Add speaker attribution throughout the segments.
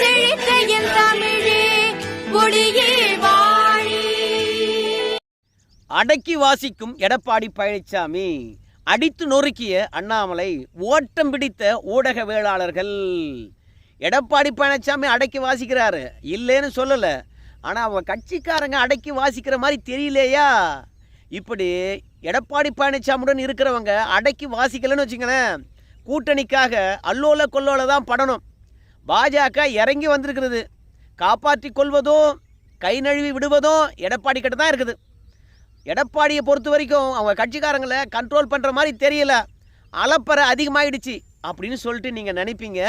Speaker 1: செழித்த என் தமிழே ஒளியே வாழி.
Speaker 2: அடக்கி வாசிக்கும் எடப்பாடி பழனிசாமி அடித்து நொறுக்கிய அண்ணாமலை ஓட்டம் பிடித்த ஊடகவியலாளர்கள் எடப்பாடி பழனிசாமி அடக்கி வாசிக்கிறாரு. இல்லைன்னு சொல்லலை. ஆனால் அவங்க கட்சிக்காரங்க அடக்கி வாசிக்கிற மாதிரி தெரியலையா? இப்படி எடப்பாடி பழனிசாமியுடன் இருக்கிறவங்க அடக்கி வாசிக்கலைன்னு வச்சுங்களேன் கூட்டணிக்காக அல்லோல கொல்லோல தான் படணும். பாஜக இறங்கி வந்திருக்கிறது. காப்பாற்றி கொள்வதும் கை நழுவி விடுவதும் எடப்பாடி கிட்ட தான் இருக்குது. எடப்பாடியை பொறுத்த வரைக்கும் அவங்க கட்சிக்காரங்களை கண்ட்ரோல் பண்ணுற மாதிரி தெரியல. அலப்பறை அதிகமாகிடுச்சு அப்படின்னு சொல்லிட்டு நீங்கள் நினைப்பீங்க.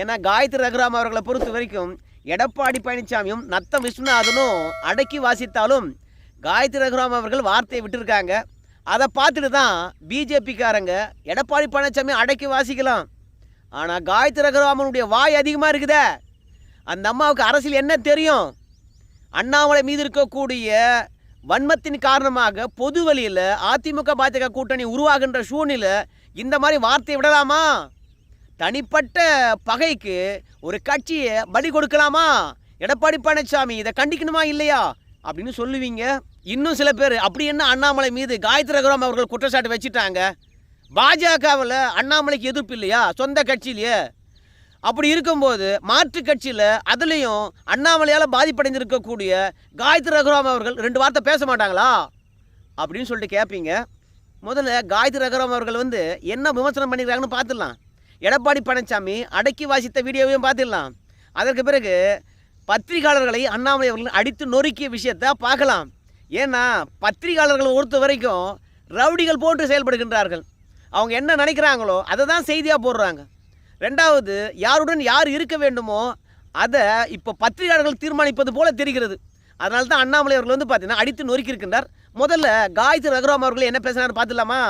Speaker 2: ஏன்னா காயத்ரி ரகுராம் அவர்களை பொறுத்த வரைக்கும் எடப்பாடி பழனிசாமியும் நத்தம் விஸ்வநாதனும் அடக்கி வாசித்தாலும் காயத்ரி ரகுராம் அவர்கள் வார்த்தையை விட்டுருக்காங்க. அதை பார்த்துட்டு தான் பிஜேபிக்காரங்க எடப்பாடி பழனிசாமி அடக்கி வாசிக்கலாம். ஆனால் காயத்ரி ரகுராமனுடைய வாய் அதிகமாக இருக்குதே. அந்த அம்மாவுக்கு அரசியல் என்ன தெரியும்? அண்ணாமலை மீது இருக்கக்கூடிய வன்மத்தின் காரணமாக பொது வழியில் அதிமுக பாஜக கூட்டணி உருவாகின்ற சூழ்நிலை இந்த மாதிரி வார்த்தையை விடலாமா? தனிப்பட்ட பகைக்கு ஒரு கட்சியை பலி கொடுக்கலாமா? எடப்பாடி பழனிசாமி இதை கண்டிக்கணுமா இல்லையா? அப்படின்னு சொல்லுவீங்க. இன்னும் சில பேர் அப்படி என்ன அண்ணாமலை மீது காயத்ரி ரகுராம் அவர்கள் குற்றச்சாட்டு வச்சுட்டாங்க? பாஜகவில் அண்ணாமலைக்கு எதிர்ப்பு இல்லையா? சொந்த கட்சியிலேயே. அப்படி இருக்கும்போது மாற்று கட்சியில் அதுலேயும் அண்ணாமலையால் பாதிப்படைஞ்சிருக்கக்கூடிய காயத்ரி ரகுராம் அவர்கள் ரெண்டு வார்த்தை பேச மாட்டாங்களா? அப்படின்னு சொல்லிட்டு கேட்பீங்க முதல்ல காயத்ரி ரகுராம் அவர்கள் வந்து என்ன விமர்சனம் பண்ணிக்கிறாங்கன்னு பார்த்துடலாம். எடப்பாடி பழனிசாமி அடக்கி வாசித்த வீடியோவையும் பார்த்துடலாம். அதற்கு பிறகு பத்திரிகையாளர்களை அண்ணாமலை அவர்கள் அடித்து நொறுக்கிய விஷயத்தை பார்க்கலாம். ஏன்னா பத்திரிகையாளர்களை பொறுத்த வரைக்கும் ரவுடிகள் போன்று செயல்படுகின்றார்கள். அவங்க என்ன நினைக்கிறாங்களோ அதை தான் செய்தியாக போடுறாங்க. ரெண்டாவது யாருடன் யார் இருக்க வேண்டுமோ அதை இப்போ பத்திரிகையாளர்கள் தீர்மானிப்பது போல தெரிகிறது. அதனால தான் அண்ணாமலை அவர்கள் வந்து பார்த்தீங்கன்னா அடித்து நொறுக்கி இருக்கின்றார். முதல்ல காயத்ரி ரகுராம் அவர்கள் என்ன பேசினார் பார்த்துலாமா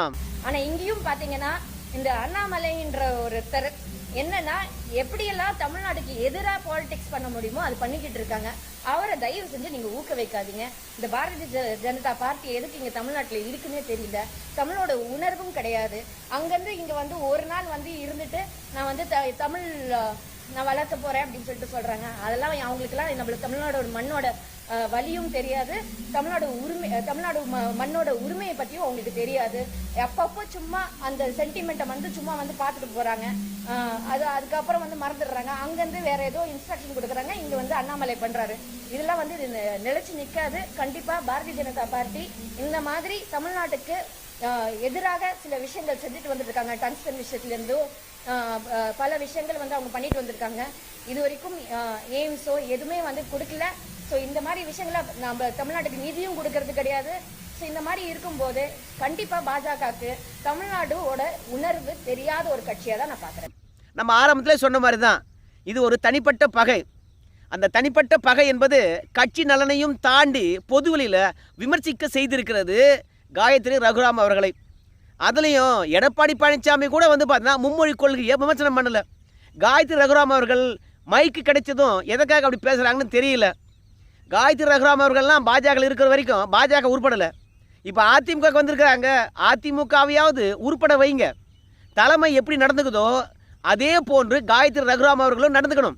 Speaker 3: ஆனால் இங்கேயும் பார்த்தீங்கன்னா இந்த அண்ணாமலைன்ற ஒருத்தர் என்னன்னா எப்படியெல்லாம் தமிழ்நாட்டுக்கு எதிராக பாலிடிக்ஸ் பண்ண முடியுமோ அது பண்ணிக்கிட்டு இருக்காங்க. அவரை தயவு செஞ்சு நீங்க ஊக்க வைக்காதீங்க. இந்த பாரதிய ஜ- ஜனதா பார்ட்டி எதுக்கு இங்க தமிழ்நாட்டில் இருக்குன்னே தெரியல. தமிழோட உணர்வும் கிடையாது. அங்கேருந்து இங்க வந்து ஒரு நாள் வந்து இருந்துட்டு நான் வந்து த- தமிழ் நான் வளர்க்க போறேன் அப்படின்னு சொல்லிட்டு சொல்றாங்க. அதெல்லாம் அவங்களுக்குலாம் நம்மளுக்கு தமிழ்நாடோட மண்ணோட வலியும் தெரியாது. தமிழ்நாடு உரிமை தமிழ்நாடு ம- மண்ணோட உரிமையை பத்தியும் அவங்களுக்கு தெரியாது. அப்பப்போ சும்மா அந்த சென்டிமெண்ட்டை வந்து சும்மா வந்து பார்த்துட்டு போறாங்க. அது அதுக்கப்புறம் வந்து மறந்துடுறாங்க. அங்கேருந்து வேற ஏதோ இன்ஸ்ட்ரக்ஷன் கொடுக்குறாங்க. இங்க வந்து அண்ணாமலை பண்றாரு. இதெல்லாம் வந்து இது நி- நிலைச்சு நிக்காது. கண்டிப்பா பாரதிய ஜனதா பார்ட்டி இந்த மாதிரி தமிழ்நாட்டுக்கு எதிராக சில விஷயங்கள் செஞ்சுட்டு வந்துருக்காங்க இருக்காங்க டங்ஸ்டன் பல விஷயங்கள் வந்து அவங்க பண்ணிட்டு வந்திருக்காங்க. இது வரைக்கும் எய்ம்ஸோ எதுவுமே வந்து கொடுக்கல. ஸோ இந்த மாதிரி விஷயங்களை நம்ம தமிழ்நாட்டுக்கு நிதியும் கொடுக்கறது கிடையாது. ஸோ இந்த மாதிரி இருக்கும்போது கண்டிப்பாக பாஜகவுக்கு தமிழ்நாடோட உணர்வு தெரியாத ஒரு கட்சியாக தான் நான் பார்க்குறேன்.
Speaker 2: நம்ம ஆரம்பத்தில் சொன்ன மாதிரி தான். இது ஒரு தனிப்பட்ட பகை. அந்த தனிப்பட்ட பகை என்பது கட்சி நலனையும் தாண்டி பொதுவெளியில் விமர்சிக்க செய்திருக்கிறது காயத்ரி ரகுராம் அவர்களை. அதுலேயும் எடப்பாடி பழனிசாமி கூட வந்து பார்த்தீங்கன்னா மும்மொழி கொள்கையை விமர்சனம் பண்ணலை. காயத்ரி ரகுராம் அவர்கள் மைக்கு கிடைச்சதும் எதுக்காக அப்படி பேசுகிறாங்கன்னு தெரியல. காயத்ரி ரகுராம் அவர்கள்லாம் பாஜக இருக்கிற வரைக்கும் பாஜக உருப்படலை. இப்போ அதிமுக வந்திருக்கிறாங்க. அதிமுகவையாவது உருப்பட வைங்க. தலைமை எப்படி நடந்துக்குதோ அதே போன்று காயத்ரி ரகுராம் அவர்களும் நடந்துக்கணும்.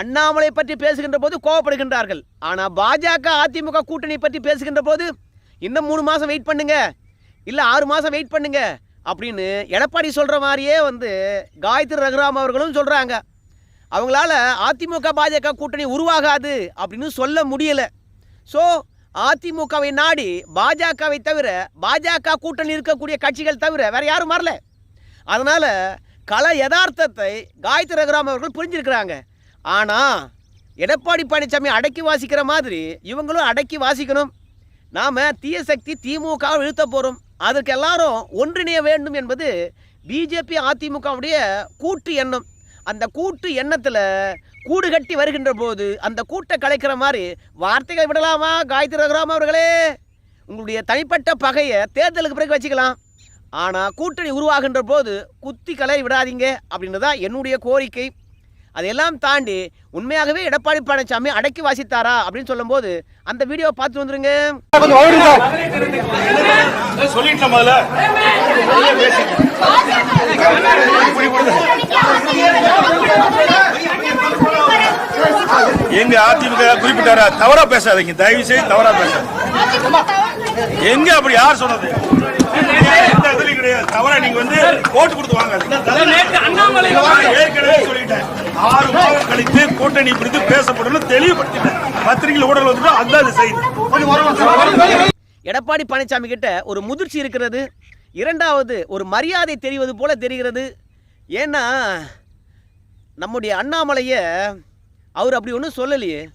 Speaker 2: அண்ணாமலை பற்றி பேசுகின்ற போது கோவப்படுகின்றார்கள். ஆனால் பாஜக அதிமுக கூட்டணி பற்றி பேசுகின்ற போது இன்னும் மூணு மாதம் வெயிட் பண்ணுங்க. இல்லை ஆறு மாதம் வெயிட் பண்ணுங்க. அப்படின்னு எடப்பாடி சொல்கிற மாதிரியே வந்து காயத்ரி ரகுராம் அவர்களும் சொல்கிறாங்க அவங்களால அதிமுக பாஜக கூட்டணி உருவாகாது அப்படின்னு சொல்ல முடியலை. ஸோ அதிமுகவை நாடி பாஜகவை தவிர பாஜக கூட்டணி இருக்கக்கூடிய கட்சிகள் தவிர வேறு யாரும் வரல. அதனால் கள யதார்த்தத்தை காயத்ரி ரகுராம் அவர்கள் புரிஞ்சிருக்கிறாங்க. ஆனால் எடப்பாடி பழனிசாமி அடக்கி வாசிக்கிற மாதிரி இவங்களும் அடக்கி வாசிக்கணும். நாம் தீய சக்தி திமுக இழுத்த போகிறோம் அதற்கு எல்லாரும் ஒன்றிணைய வேண்டும் என்பது பிஜேபி அதிமுகவுடைய கூட்டு எண்ணம். அந்த கூட்டு எண்ணத்தில் கூடு கட்டி வருகின்ற போது அந்த கூட்டை கலைக்கிற மாதிரி வார்த்தைகள் விடலாமா? காயத்ரி ரகுராம் அவர்களே உங்களுடைய தனிப்பட்ட பகையை தேர்தலுக்கு பிறகு வச்சுக்கலாம். ஆனால் கூட்டணி உருவாகின்ற போது குத்தி கலை விடாதீங்க அப்படின்றது தான் என்னுடைய கோரிக்கை. அதையெல்லாம் தாண்டி உண்மையாகவே எடப்பாடி பழனிசாமி அடக்கி வாசித்தாரா அப்படின்னு சொல்லும்போது அந்த வீடியோவை பார்த்து வந்துருங்க.
Speaker 4: சொல்லிட்டு எங்க அதிமுக குறிப்பிட்டாரா? தவறா பேசாதீங்க. தயவு செய்து தவறா பேசாதீங்க. எங்க அப்படி யார் சொன்னது? கிடையாது. தவறா நீங்க வந்து போட்டு கொடுத்து வாங்க. ஏற்கனவே சொல்லிட்டேன். ஆறு மாதம் கழித்து கூட்டணி பிடித்து பேசப்படும் தெளிவுபடுத்திட்டேன். பத்திரிகையில் ஊடகம் வந்துட்டோம் அதுதான் அது செய்தி.
Speaker 2: எடப்பாடி பழனிசாமி கிட்ட ஒரு முதிர்ச்சி இருக்கிறது. இரண்டாவது ஒரு மரியாதை தெரிவது போல தெரிகிறது. ஏன்னா நம்முடைய அண்ணாமலையை அவர் அப்படி ஒன்றும் சொல்லலையே.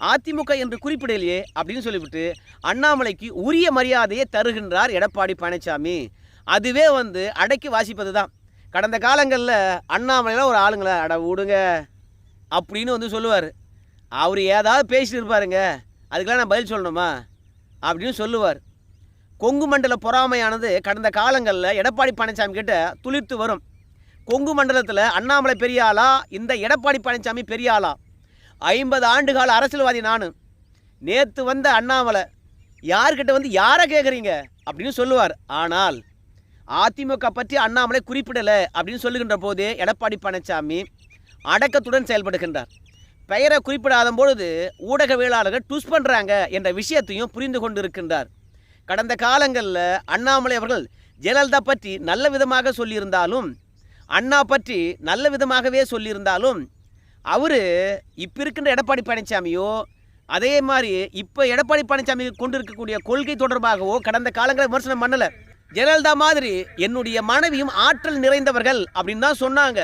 Speaker 2: அதிமுக என்று குறிப்பிடலையே அப்படின்னு சொல்லிவிட்டு அண்ணாமலைக்கு உரிய மரியாதையை தருகின்றார் எடப்பாடி பழனிசாமி. அதுவே வந்து அடக்கி வாசிப்பது தான் கடந்த காலங்களில் அண்ணாமலையில் ஒரு ஆளுங்கள அட விடுங்க அப்படின்னு வந்து சொல்லுவார். அவர் ஏதாவது பேசிட்டு இருப்பாருங்க. அதுக்கெல்லாம் நான் பதில் சொல்லணுமா? அப்படின்னு சொல்லுவார். கொங்கு மண்டல பொறாமையானது கடந்த காலங்களில் எடப்பாடி பழனிசாமி கிட்ட துளிர்த்து வரும். கொங்கு மண்டலத்தில் அண்ணாமலை பெரிய ஆளா இந்த எடப்பாடி பழனிசாமி பெரியாளா? ஐம்பது ஆண்டுகால அரசியல்வாதி நான். நேற்று வந்த அண்ணாமலை யார்கிட்ட வந்து யாரை கேட்குறீங்க அப்படின்னு சொல்லுவார். ஆனால் அதிமுக பற்றி அண்ணாமலை குறிப்பிடலை அப்படின்னு சொல்லுகின்ற போதே எடப்பாடி பழனிசாமி அடக்கத்துடன் செயல்படுகின்றார். பெயரை குறிப்பிடாத பொழுது ஊடகவியலாளர்கள் டுஸ் பண்ணுறாங்க என்ற விஷயத்தையும் புரிந்து கொண்டு இருக்கின்றார் கடந்த காலங்களில் அண்ணாமலை அவர்கள் ஜெயலலிதா பற்றி நல்ல விதமாக சொல்லியிருந்தாலும் அண்ணா பற்றி நல்ல விதமாகவே சொல்லியிருந்தாலும் அவர் இப்போ இருக்கின்ற எடப்பாடி பழனிசாமியோ அதே மாதிரி இப்போ எடப்பாடி பழனிசாமி கொண்டிருக்கக்கூடிய கொள்கை தொடர்பாகவோ கடந்த காலங்களில் விமர்சனம் பண்ணலை. ஜெயலலிதா மாதிரி என்னுடைய மனைவியும் ஆற்றல் நிறைந்தவர்கள் அப்படின்னு தான் சொன்னாங்க.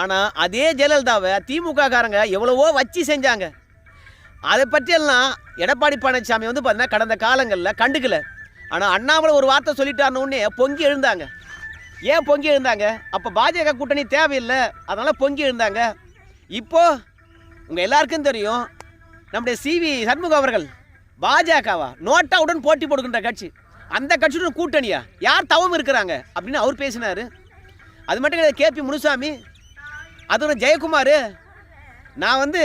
Speaker 2: ஆனால் அதே ஜெயலலிதாவை திமுக காரங்க எவ்வளவோ வச்சு செஞ்சாங்க. அதை பற்றியெல்லாம் எடப்பாடி பழனிசாமி வந்து பார்த்தீங்கன்னா கடந்த காலங்களில் கண்டுக்கல. ஆனால் அண்ணாமலை ஒரு வார்த்தை சொல்லிட்டாருன்னு பொங்கி எழுந்தாங்க. ஏன் பொங்கி எழுந்தாங்க? அப்போ பாஜக கூட்டணி தேவையில்லை. அதனால் பொங்கி எழுந்தாங்க. இப்போ உங்கள் எல்லாருக்கும் தெரியும் நம்முடைய சிவி சண்முகம் அவர்கள் பாஜகவா? நோட்டாவுடன் போட்டி போடுகின்ற கட்சி. அந்த கட்சியுடன் கூட்டணியா? யார் தவம் இருக்கிறாங்க? அப்படின்னு அவர் பேசினார். அது மட்டும் கிடையாது கேபி முனுசாமி அதோட ஜெயக்குமார். நான் வந்து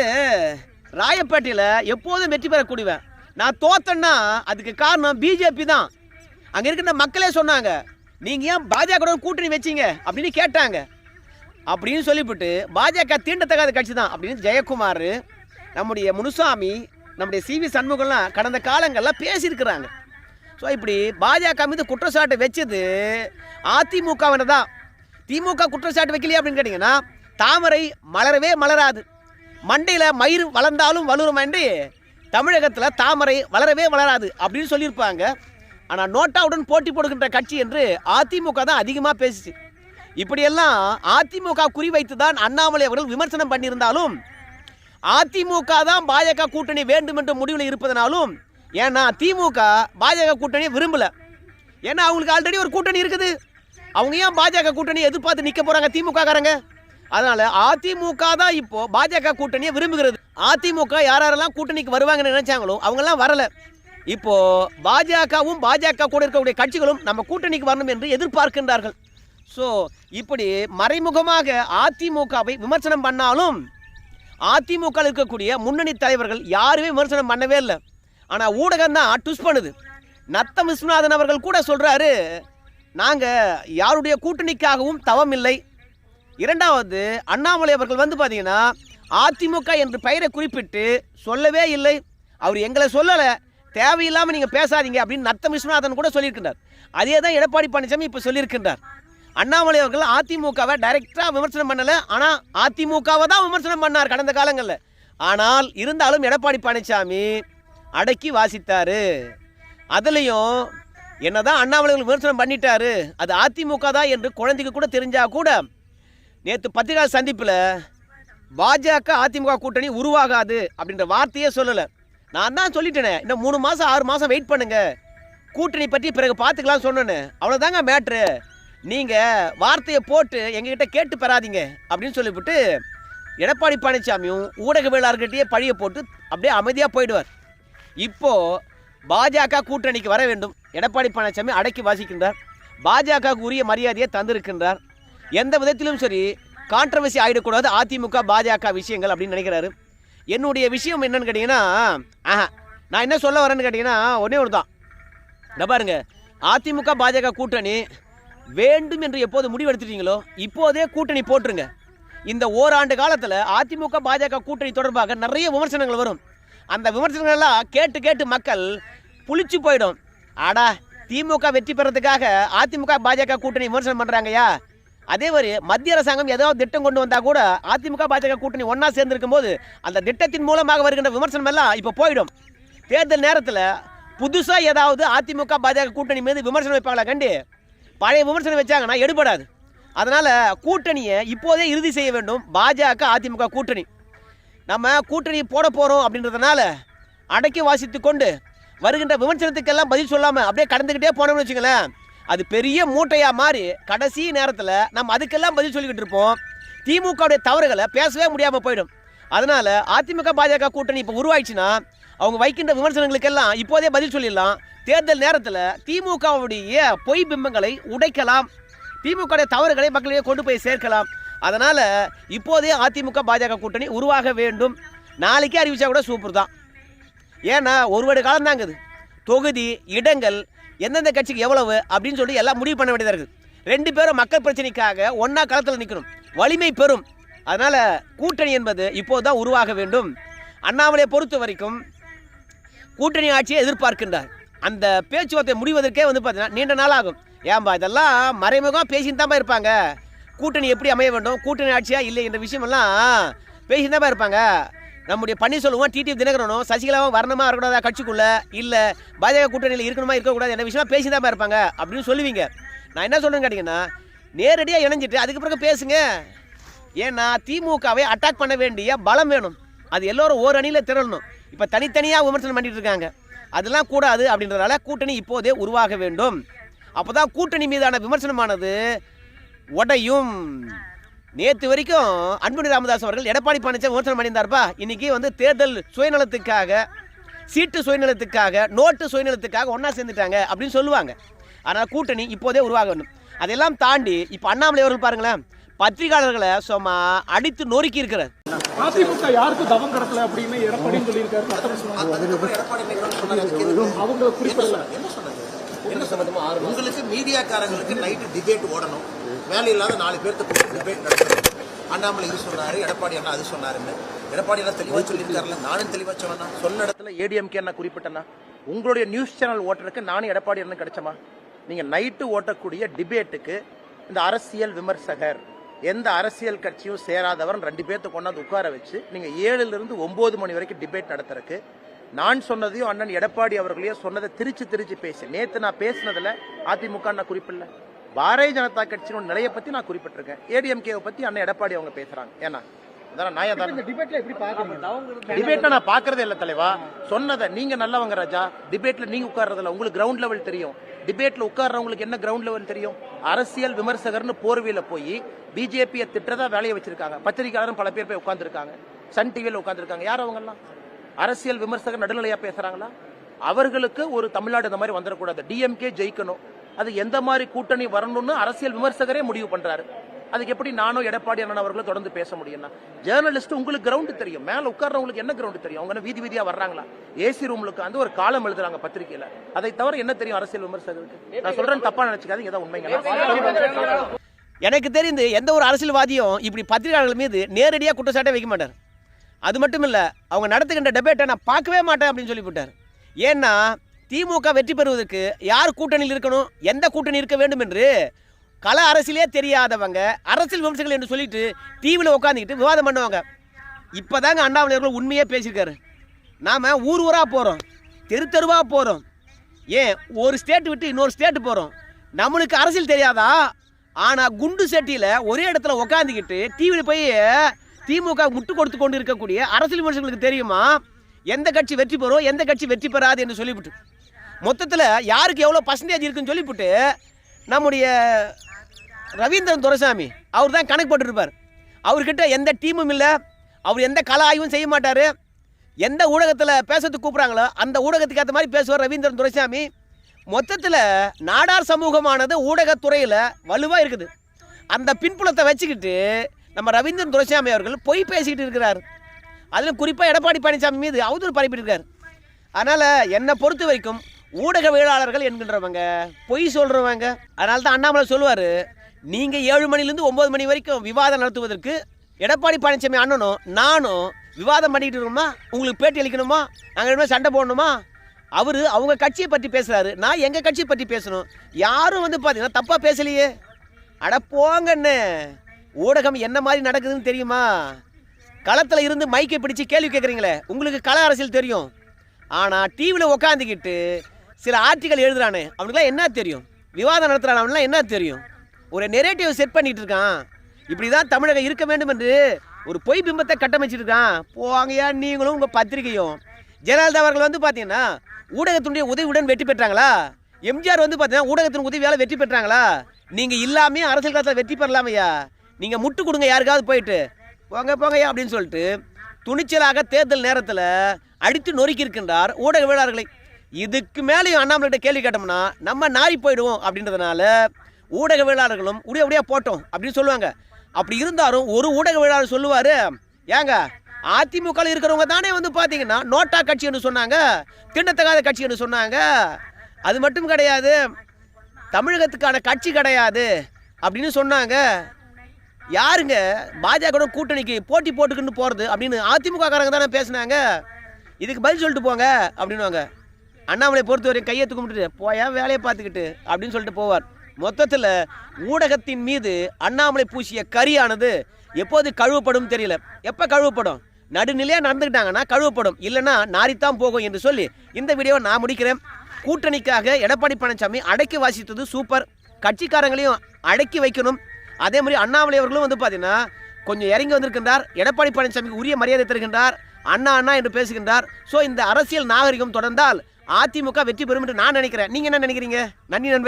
Speaker 2: ராயப்பேட்டையில் எப்போதும் வெற்றி பெறக்கூடியவன் நான் தோத்தேன்னா அதுக்கு காரணம் பிஜேபி தான். அங்கே இருக்கின்ற மக்களே சொன்னாங்க நீங்கள் ஏன் பாஜக கூட்டணி வச்சீங்க? அப்படின்னு கேட்டாங்க. அப்படின்னு சொல்லிவிட்டு பாஜக தீண்டத்தகாத கட்சி தான் அப்படின்னு ஜெயக்குமார் நம்முடைய முனுசாமி நம்முடைய சிவி சண்முகம்லாம் கடந்த காலங்களில் பேசியிருக்கிறாங்க. ஸோ இப்படி பாஜக மீது குற்றச்சாட்டு வச்சது அதிமுகவினர் தான் திமுக குற்றச்சாட்டு வைக்கலையே அப்படின்னு கேட்டிங்கன்னா தாமரை மலரவே மலராது. மண்டையில் மயிர் வளர்ந்தாலும் வளருமாண்டி தமிழகத்தில் தாமரை வளரவே வளராது அப்படின்னு சொல்லியிருப்பாங்க. ஆனால் நோட்டாவுடன் போட்டி போடுகின்ற கட்சி என்று அதிமுக தான் அதிகமாக பேசிச்சு. இப்படியெல்லாம் அதிமுக குறிவைத்து தான் அண்ணாமலை அவர்கள் விமர்சனம் பண்ணியிருந்தாலும் அதிமுக தான் பாஜக கூட்டணி வேண்டும் என்ற முடிவில் இருப்பதனாலும் ஏன்னா திமுக பாஜக கூட்டணியை விரும்பல. ஏன்னா அவங்களுக்கு ஆல்ரெடி ஒரு கூட்டணி இருக்குது. அவங்க ஏன் பாஜக கூட்டணி எதிர்பார்த்து நிற்க போகிறாங்க திமுக காரங்க அதனால அதிமுக தான் இப்போ பாஜக கூட்டணியை விரும்புகிறது. அதிமுக யார் யாரெல்லாம் கூட்டணிக்கு வருவாங்கன்னு நினைச்சாங்களோ அவங்கெல்லாம் வரல. இப்போ பாஜகவும் பாஜக கூட இருக்கக்கூடிய கட்சிகளும் நம்ம கூட்டணிக்கு வரணும் என்று எதிர்பார்க்கின்றார்கள். ஸோ இப்படி மறைமுகமாக அதிமுகவை விமர்சனம் பண்ணாலும் அதிமுக இருக்கக்கூடிய முன்னணி தலைவர்கள் யாருமே விமர்சனம் பண்ணவே இல்லை. ஆனால் ஊடகம் தான் டுஸ் பண்ணுது. நத்தம் விஸ்வநாதன் அவர்கள் கூட சொல்கிறாரு நாங்கள் யாருடைய கூட்டணிக்காகவும் தவம் இல்லை. இரண்டாவது அண்ணாமலை அவர்கள் வந்து பார்த்தீங்கன்னா அதிமுக என்று பெயரை குறிப்பிட்டு சொல்லவே இல்லை. அவர் எங்களை சொல்லலை. தேவையில்லாமல் நீங்கள் பேசாதீங்க அப்படின்னு நத்தம் விஸ்வநாதன் கூட சொல்லியிருக்கின்றார். அதே தான் எடப்பாடி பழனிசாமி இப்போ சொல்லியிருக்கின்றார். அண்ணாமலை அவர்கள் அதிமுகவை டைரெக்டாக விமர்சனம் பண்ணலை. ஆனால் அதிமுகவை தான் விமர்சனம் பண்ணார் கடந்த காலங்களில். ஆனால் இருந்தாலும் எடப்பாடி பழனிசாமி அடக்கி வாசித்தார். அதுலேயும் என்னதான் அண்ணாமலை விமர்சனம் பண்ணிட்டாரு. அது அதிமுக தான் என்று குழந்தைக்கு கூட தெரிஞ்சா கூட நேற்று பத்திரிகை சந்திப்பில் பாஜக அதிமுக கூட்டணி உருவாகாது அப்படின்ற வார்த்தையே சொல்லலை. நான் தான் சொல்லிட்டேனே இன்னும் மூணு மாதம் ஆறு மாதம் வெயிட் பண்ணுங்க. கூட்டணி பற்றி பிறகு பார்த்துக்கலாம் சொன்னேன்னு அவ்வளோதாங்க மேட்ரு நீங்கள் வார்த்தையை போட்டு எங்ககிட்ட கேட்டு பெறாதீங்க அப்படின்னு சொல்லிவிட்டு எடப்பாடி பழனிசாமியும் ஊடகவியலாளர்கிட்டயே பழியை போட்டு அப்படியே அமைதியாக போயிடுவார். இப்போது பாஜக கூட்டணிக்கு வர வேண்டும். எடப்பாடி பழனிசாமி அடக்கி வாசிக்கின்றார். பாஜகவுக்கு உரிய மரியாதையை தந்திருக்கின்றார். எந்த விதத்திலும் சரி கான்ட்ரவர்சி ஆகிடக்கூடாது அதிமுக பாஜக விஷயங்கள் அப்படின்னு நினைக்கிறாரு. என்னுடைய விஷயம் என்னன்னு கேட்டிங்கன்னா ஆஹா நான் என்ன சொல்ல வரேன்னு கேட்டிங்கன்னா ஒன்றே ஒரு தான். இந்த பாருங்க அதிமுக பாஜக கூட்டணி வேண்டும் என்று எப்போது முடிவெடுத்துட்டீங்களோ இப்போதே கூட்டணி போட்டுருங்க. இந்த ஓராண்டு காலத்தில் அதிமுக பாஜக கூட்டணி தொடர்பாக நிறைய விமர்சனங்கள் வரும். அந்த விமர்சனங்கள்லாம் கேட்டு கேட்டு மக்கள் புளிச்சு போயிடும். ஆடா திமுக வெற்றி பெறதுக்காக அதிமுக பாஜக கூட்டணி விமர்சனம் பண்ணுறாங்கயா அதே மாதிரி மத்திய அரசாங்கம் ஏதாவது திட்டம் கொண்டு வந்தால் கூட அதிமுக பாஜக கூட்டணி ஒன்றா சேர்ந்துருக்கும் போது அந்த திட்டத்தின் மூலமாக வருகின்ற விமர்சனம் எல்லாம் இப்போ போயிடும். தேர்தல் நேரத்தில் புதுசாக ஏதாவது அதிமுக பாஜக கூட்டணி மீது விமர்சனம் வைப்பாங்களா கண்டு? பழைய விமர்சனம் வச்சாங்கன்னா எடுபடாது. அதனால் கூட்டணியை இப்போதே இறுதி செய்ய வேண்டும். பாஜக அதிமுக கூட்டணி. நம்ம கூட்டணி போட போகிறோம் அப்படின்றதுனால அடக்கி வாசித்து கொண்டு வருகின்ற விமர்சனத்துக்கெல்லாம் பதில் சொல்லாமல் அப்படியே கடந்துக்கிட்டே போனோம்னு வச்சுங்களேன் அது பெரிய மூட்டையாக மாறி கடைசி நேரத்தில் நம்ம அதுக்கெல்லாம் பதில் சொல்லிக்கிட்டு இருப்போம். திமுகவுடைய தவறுகளை பேசவே முடியாமல் போயிடும். அதனால் அதிமுக பாஜக கூட்டணி இப்போ உருவாயிடுச்சுன்னா அவங்க வைக்கின்ற விமர்சனங்களுக்கெல்லாம் இப்போதே பதில் சொல்லிடலாம். தேர்தல் நேரத்தில் திமுகவுடைய பொய் பிம்பங்களை உடைக்கலாம். திமுக தவறுகளை மக்களிடையே கொண்டு போய் சேர்க்கலாம். அதனால் இப்போதே அதிமுக பாஜக கூட்டணி உருவாக வேண்டும். நாளைக்கே அறிவிச்சா கூட சூப்பர் தான் ஏன்னா ஒரு வருட காலம் தாங்குது தொகுதி இடங்கள் எந்தெந்த கட்சிக்கு எவ்வளவு அப்படின்னு சொல்லி எல்லாம் முடிவு பண்ண வேண்டியதாக இருக்குது. ரெண்டு பேரும் மக்கள் பிரச்சனைக்காக ஒன்றா களத்தில் நிற்கணும் வலிமை பெறும். அதனால் கூட்டணி என்பது இப்போது தான் உருவாக வேண்டும். அண்ணாமலையை பொறுத்த வரைக்கும் கூட்டணி ஆட்சியை எதிர்பார்க்கின்றார். அந்த பேச்சுவார்த்தை முடிவதற்கே வந்து பார்த்தீங்கன்னா நீண்ட நாள் ஆகும். ஏன்பா இதெல்லாம் மறைமுகம் பேசின்னு தான் இருப்பாங்க. கூட்டணி எப்படி அமைய வேண்டும்? கூட்டணி ஆட்சியாக இல்லை என்ற விஷயமெல்லாம் பேசின்னு தான் இருப்பாங்க. நம்முடைய பன்னீர்செல்வம் டிடி தினகரனும் சசிகலாவும் வரணுமா இருக்கக்கூடாதா கட்சிக்குள்ள? இல்லை பாஜக கூட்டணியில் இருக்கணுமா இருக்கக்கூடாது? என்ற விஷயமா பேசி தான் இருப்பாங்க அப்படின்னு சொல்லுவீங்க. நான் என்ன சொல்கிறேன்னு கேட்டிங்கன்னா நேரடியாக இணைஞ்சிட்டு அதுக்கு பிறகு பேசுங்க. ஏன்னா திமுகவை அட்டாக் பண்ண வேண்டிய பலம் வேணும். அது எல்லோரும் ஓர் அணியில் திரளணும். இப்போ தனித்தனியாக விமர்சனம் பண்ணிட்டு இருக்காங்க. அதெல்லாம் கூடாது அப்படின்றதால கூட்டணி இப்போதே உருவாக வேண்டும். அப்போ தான் கூட்டணி மீதான விமர்சனமானது உடையும். நேற்று வரைக்கும் அன்புமணி ராமதாஸ் அவர்கள் எடப்பாடி பழனிசாமி விமர்சனம் பண்ணியிருந்தார்ப்பா. இன்னைக்கு வந்து தேர்தல் சுயநலத்துக்காக சீட்டு சுயநலத்துக்காக நோட்டு சுயநலத்துக்காக ஒன்றா சேர்ந்துட்டாங்க அப்படின்னு சொல்லுவாங்க. அதனால் கூட்டணி இப்போதே உருவாக வேண்டும் அதெல்லாம் தாண்டி இப்போ அண்ணாமலை அவர்கள் பாருங்களேன் பத்திரிகையாளர்களை சும்மா அடித்து நொறுக்கி இருக்கிறார்.
Speaker 5: அதிமுக யாருக்கும் தவம் கடத்தல அப்படின்னு எடப்பாடின்னு சொல்லியிருக்காரு.
Speaker 6: உங்களுக்கு மீடியாக்காரங்களுக்கு நைட்டு டிபேட் ஓடணும். வேலை இல்லாத நாலு பேர்த்து டிபேட் நடத்தணும் அண்ணாமலை இது சொன்னாரு எடப்பாடி அண்ணா அது சொன்னாருன்னு. எடப்பாடி அண்ணா தெளிவா சொல்லியிருக்காருல்ல நானும் தெளிவா சொன்னா சொன்ன இடத்துல ஏடிஎம்கே என்ன குறிப்பிட்டேன்னா உங்களுடைய நியூஸ் சேனல் ஓட்டுறதுக்கு நானும் எடப்பாடி அண்ணன் கிடைச்சமா? நீங்க நைட்டு ஓட்டக்கூடிய டிபேட்டுக்கு இந்த அரசியல் விமர்சகர் எந்த அரசியல் கட்சியும் சேராதவர் ரெண்டு பேர்த்த கொண்டாந்து உட்கார வச்சு நீங்க ஏழுல இருந்து ஒன்பது மணி வரைக்கும் டிபேட் நடத்துறக்கு நான் சொன்னதையும் அண்ணன் எடப்பாடி அவர்களையும் சொன்னதை திருச்சி திருச்சி பேசி நேத்து நான் பேசினதுல அதிமுக நான் குறிப்பிடல பாரதிய ஜனதா கட்சியோட நிலையை பத்தி நான் குறிப்பிட்டிருக்கேன். ஏடிஎம்கேவை பத்தி அண்ணன் எடப்பாடி அவங்க பேசுறாங்க. ஏன்னா அதான் நான்
Speaker 5: இந்த
Speaker 6: தானே
Speaker 5: டிபேட்ல எப்படி பாக்குறீங்க
Speaker 6: டிபேட்ல நான் பாக்குறதே இல்ல தலைவா. சொன்னதை நீங்க நல்லவங்க ராஜா. டிபேட்ல நீங்க உட்கார்றதில்ல உங்களுக்கு கிரவுண்ட் லெவல் தெரியும். டிபேட்ல உட்கார்றவங்களுக்கு என்ன கிரவுண்ட் லெவல் தெரியும்? அரசியல் விமர்சகர்னு போர்வையில போய் பிஜேபியை திட்டதா வேலையை வச்சிருக்காங்க. பத்திரிகையாளரும் பல பேர் போய் உட்கார்ந்துருக்காங்க. சன் டிவியில் உட்கார்ந்துருக்காங்க. யார் அவங்க எல்லாம் அரசியல் விமர்சகர் நடுநிலையா பேசுறாங்களா? அவர்களுக்கு ஒரு தமிழ்நாடு இந்த மாதிரி வந்துடக்கூடாது. டிஎம்கே ஜெயிக்கணும். அது எந்த மாதிரி கூட்டணி வரணும்னு அரசியல் விமர்சகரே முடிவு பண்றாரு. அதுக்கு எப்படி நானும் எடப்பாடி அண்ணன் அவர்களும் தொடர்ந்து பேச முடியும்னா? ஜேர்னலிஸ்ட் உங்களுக்கு கிரவுண்ட் தெரியும். மேல உட்கார்றவங்களுக்கு என்ன கிரவுண்ட் தெரியும்? அவங்க வீதி வீதியா வர்றாங்களா? ஏசி ரூம்ல உட்காந்து ஒரு காலம் எழுதுறாங்க பத்திரிக்கையில அதை தவிர என்ன தெரியும் அரசியல் விமர்சகருக்கு? நான் சொல்றேன் தப்பா நினைச்சுக்காதீங்க. ஏதாவது உண்மைங்க
Speaker 2: எனக்கு தெரிந்து எந்த ஒரு அரசியல்வாதியும் இப்படி பத்திரிகையாளர்கள் மீது நேரடியாக குற்றச்சாட்டை வைக்க மாட்டார். அது மட்டும் இல்லை அவங்க நடத்துகின்ற டெபேட்டை நான் பார்க்கவே மாட்டேன் அப்படின்னு சொல்லி போட்டார் ஏன்னா திமுக வெற்றி பெறுவதற்கு யார் கூட்டணியில் இருக்கணும்? எந்த கூட்டணி இருக்க வேண்டும் என்று கள அரசியலே தெரியாதவங்க அரசியல் விமர்சகர்கள் என்று சொல்லிட்டு டிவியில் உட்காந்துக்கிட்டு விவாதம் பண்ணுவாங்க. இப்போதாங்க தாங்க அண்ணாமலையர்கள் உண்மையே பேசியிருக்காரு. நாம் ஊர் ஊராக போகிறோம் தெரு தெருவாக போகிறோம் ஏன் ஒரு ஸ்டேட் விட்டு இன்னொரு ஸ்டேட் போகிறோம் நம்மளுக்கு அரசியல் தெரியாதா? ஆனால் குண்டு செட்டியில் ஒரே இடத்துல உக்காந்துக்கிட்டு டிவியில் போய் திமுக முட்டு கொடுத்து கொண்டு இருக்கக்கூடிய அரசியல் விமர்சகர்களுக்கு தெரியுமா? எந்த கட்சி வெற்றி பெறும் எந்த கட்சி வெற்றி பெறாது என்று சொல்லிவிட்டு. மொத்தத்தில் யாருக்கு எவ்வளோ பர்சன்டேஜ் இருக்குன்னு சொல்லிவிட்டு நம்முடைய ரவீந்திரன் துரைசாமி அவர் தான் கணக்கு போட்டுருப்பார். அவர்கிட்ட எந்த டீமும் இல்லை. அவர் எந்த கல ஆய்வும் செய்ய மாட்டார். எந்த ஊடகத்தில் பேசுறதுக்கு கூப்பிட்றாங்களோ அந்த ஊடகத்துக்கு ஏற்ற மாதிரி பேசுவார் ரவீந்திரன் துரைசாமி. மொத்தத்தில் நாடார் சமூகமானது ஊடகத்துறையில் வலுவாக இருக்குது. அந்த பின்புலத்தை வச்சுக்கிட்டு நம்ம ரவீந்திரன் துரைசாமி அவர்கள் பொய் பேசிக்கிட்டு இருக்கிறார். அதிலும் குறிப்பாக எடப்பாடி பழனிசாமி மீது அவதூறு பரப்பிட்டு இருக்கார் அதனால் என்னை பொறுத்த வரைக்கும் ஊடகவியலாளர்கள் என்கின்றவங்க பொய் சொல்கிறவங்க அதனால தான் அண்ணாமலை சொல்லுவார் நீங்கள் ஏழு மணிலேருந்து ஒம்பது மணி வரைக்கும் விவாதம் நடத்துவதற்கு எடப்பாடி பழனிசாமி அண்ணனும் நானும் விவாதம் பண்ணிக்கிட்டு இருக்கோமா? உங்களுக்கு பேட்டி அளிக்கணுமா? நாங்கள் ரெண்டு சண்டை போடணுமா? அவர் அவங்க கட்சியை பற்றி பேசுகிறாரு நான் எங்கள் கட்சியை பற்றி பேசணும்? யாரும் வந்து பார்த்தீங்கன்னா தப்பாக பேசலையே. அட போங்கண்ணே ஊடகம் என்ன மாதிரி நடக்குதுன்னு தெரியுமா? களத்தில் இருந்து மைக்கை பிடிச்சு கேள்வி கேட்குறீங்களே உங்களுக்கு கள அரசியல் தெரியும். ஆனால் டிவியில் உக்காந்துக்கிட்டு சில ஆர்டிக்கல் எழுதுறானே அவனுக்குலாம் என்ன தெரியும்? விவாதம் நடத்துகிறான் அவனுலாம் என்ன தெரியும்? ஒரு நெரேட்டிவ் செட் பண்ணிட்டு இருக்கான். இப்படி தான் தமிழகம் இருக்க வேண்டும் என்று ஒரு பொய் பிம்பத்தை கட்டமைச்சிட்டு இருக்கான். போங்கயா நீங்களும் உங்கள் பத்திரிகையும். ஜெயலலிதா அவர்கள் வந்து பார்த்தீங்கன்னா ஊடகத்தினுடைய உதவியுடன் வெற்றி பெற்றாங்களா? எம்ஜிஆர் வந்து பார்த்தீங்கன்னா ஊடகத்தின் உதவியால் வெற்றி பெற்றாங்களா? நீங்கள் இல்லாமே அரசியல் காலத்தில் வெற்றி பெறலாமையா? நீங்கள் முட்டு கொடுங்க யாருக்காவது போயிட்டு. போங்க போங்கய்யா அப்படின்னு சொல்லிட்டு துணிச்சலாக தேர்தல் நேரத்தில் அடித்து நொறுக்கி இருக்கின்றார் ஊடகவியலாளர்களை. இதுக்கு மேலேயும் அண்ணாமலைகிட்ட கேள்வி கேட்டோம்னா நம்ம நாரி போயிடுவோம் அப்படின்றதுனால ஊடகவியலாளர்களும் உடைய உடைய போட்டோம் அப்படின்னு சொல்லுவாங்க. அப்படி இருந்தாலும் ஒரு ஊடகவியலாளர் சொல்லுவார் ஏங்க அதிமுக இருக்கிறவங்க தானே வந்து பார்த்தீங்கன்னா நோட்டா கட்சி என்று சொன்னாங்க திண்டத்தகாத கட்சி என்று சொன்னாங்க. அது மட்டும் கிடையாது தமிழகத்துக்கான கட்சி கிடையாது அப்படின்னு சொன்னாங்க. யாருங்க? பாஜக கூட்டணிக்கு போட்டி போட்டுக்கின்னு போகிறது அப்படின்னு அதிமுக காரங்க தானே பேசுனாங்க. இதுக்கு பதில் சொல்லிட்டு போங்க அப்படின்னுவாங்க. அண்ணாமலை பொறுத்தவரையும் கையை கும்பிட்டுட்டு போயா வேலையை பார்த்துக்கிட்டு அப்படின்னு சொல்லிட்டு போவார். மொத்தத்தில் ஊடகத்தின் மீது அண்ணாமலை பூசிய கரியானது எப்போது கழுவப்படும் தெரியல. எப்போ கழுவப்படும்? நடுநிலையாக நடந்துக்கிட்டாங்கன்னா கழுவப்படும். இல்லைன்னா நாரித்தான் போகும் என்று சொல்லி இந்த வீடியோவை நான் முடிக்கிறேன். கூட்டணிக்காக எடப்பாடி பழனிசாமி அடக்கி வாசித்தது சூப்பர். கட்சிக்காரங்களையும் அடக்கி வைக்கணும். அதே மாதிரி அண்ணாமலை அவர்களும் வந்து பார்த்தீங்கன்னா கொஞ்சம் இறங்கி வந்திருக்கின்றார். எடப்பாடி பழனிசாமிக்கு உரிய மரியாதை தருகின்றார். அண்ணா அண்ணா என்று பேசுகின்றார். ஸோ இந்த அரசியல் நாகரிகம் தொடர்ந்தால் அதிமுக வெற்றி பெறும் என்று நான் நினைக்கிறேன். நீங்க என்ன நினைக்கிறீங்க? நன்றி நண்பர்